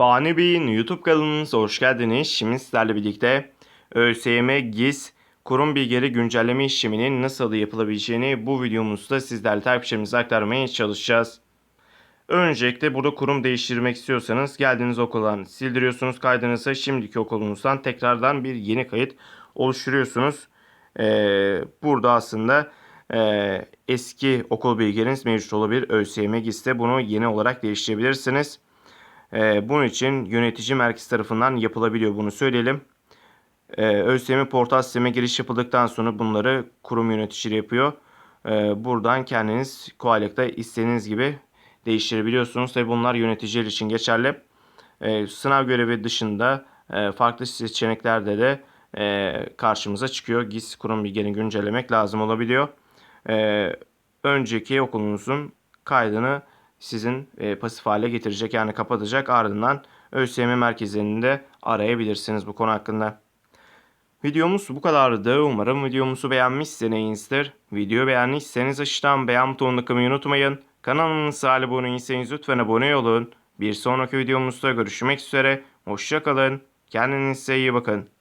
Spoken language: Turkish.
Fani Bey'in YouTube kanalımıza hoş geldiniz. Şimdi sizlerle birlikte ÖSYM GİS kurum bilgileri güncelleme işleminin nasıl yapılabileceğini bu videomuzda sizlerle takipçilerimize aktarmaya çalışacağız. Öncelikle burada kurum değiştirmek istiyorsanız geldiğiniz okuldan sildiriyorsunuz kaydınızı. Şimdiki okulunuzdan tekrardan bir yeni kayıt oluşturuyorsunuz. Ee, burada aslında e, eski okul bilgileriniz mevcut olabilir. ÖSYM GİS'te bunu yeni olarak değiştirebilirsiniz. Ee, bunun için yönetici merkez tarafından yapılabiliyor bunu söyleyelim. Ee, ÖSYM portal sisteme giriş yapıldıktan sonra bunları kurum yöneticileri yapıyor. Ee, buradan kendiniz kolaylıkla istediğiniz gibi değiştirebiliyorsunuz. Tabi bunlar yöneticiler için geçerli. Ee, sınav görevi dışında e, farklı seçeneklerde de e, karşımıza çıkıyor. GİS kurum bilgilerini güncellemek lazım olabiliyor. Ee, önceki okulunuzun kaydını sizin e, pasif hale getirecek yani kapatacak ardından ÖSYM merkezlerini de arayabilirsiniz bu konu hakkında. Videomuz bu kadardı. Umarım videomuzu beğenmişsinizdir. Video beğendiyseniz aşağıdan beğen butonuna tıklamayı unutmayın. Kanalımıza abone değilseniz lütfen abone olun. Bir sonraki videomuzda görüşmek üzere. Hoşçakalın. Kendinize iyi bakın.